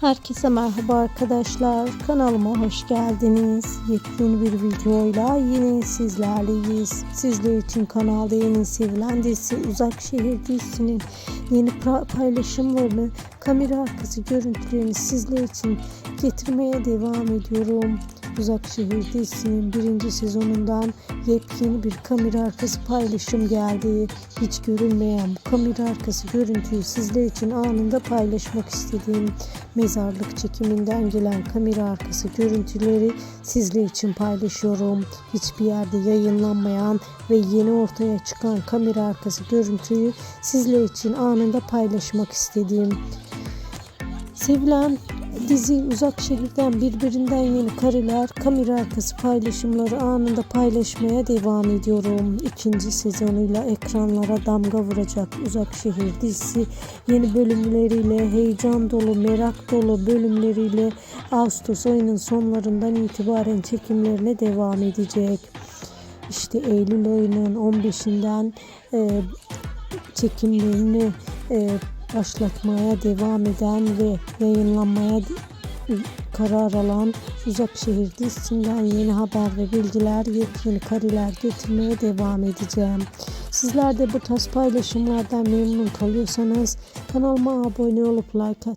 Herkese merhaba arkadaşlar. Kanalıma hoş geldiniz. Yepyeni bir videoyla yine sizlerleyiz. Sizler için kanalda yeni sevilen dizisi Uzak Şehir dizisinin yeni paylaşımlarını, kamera arkası görüntülerini sizler için getirmeye devam ediyorum. Uzak Şehir dizisinin birinci sezonundan yepyeni bir kamera arkası paylaşım geldi. Hiç görünmeyen bu kamera arkası görüntüyü sizler için anında paylaşmak istediğim mezarlık çekiminden gelen kamera arkası görüntüleri sizler için paylaşıyorum. Hiçbir yerde yayınlanmayan ve yeni ortaya çıkan kamera arkası görüntüyü sizler için anında paylaşmak istediğim Sevilen dizi Uzak Şehir'den birbirinden yeni kareler, kamera arkası paylaşımları anında paylaşmaya devam ediyorum. İkinci sezonuyla ekranlara damga vuracak Uzak Şehir dizisi yeni bölümleriyle, heyecan dolu, merak dolu bölümleriyle Ağustos ayının sonlarından itibaren çekimlerine devam edecek. İşte Eylül ayının 15'inden e, çekimlerini e, başlatmaya devam eden ve yayınlanmaya karar alan Uzak Şehir dizisinden yeni haber ve bilgiler, yepyeni kareler getirmeye devam edeceğim. Sizler de bu tarz paylaşımlardan memnun kalıyorsanız kanalıma abone olup like at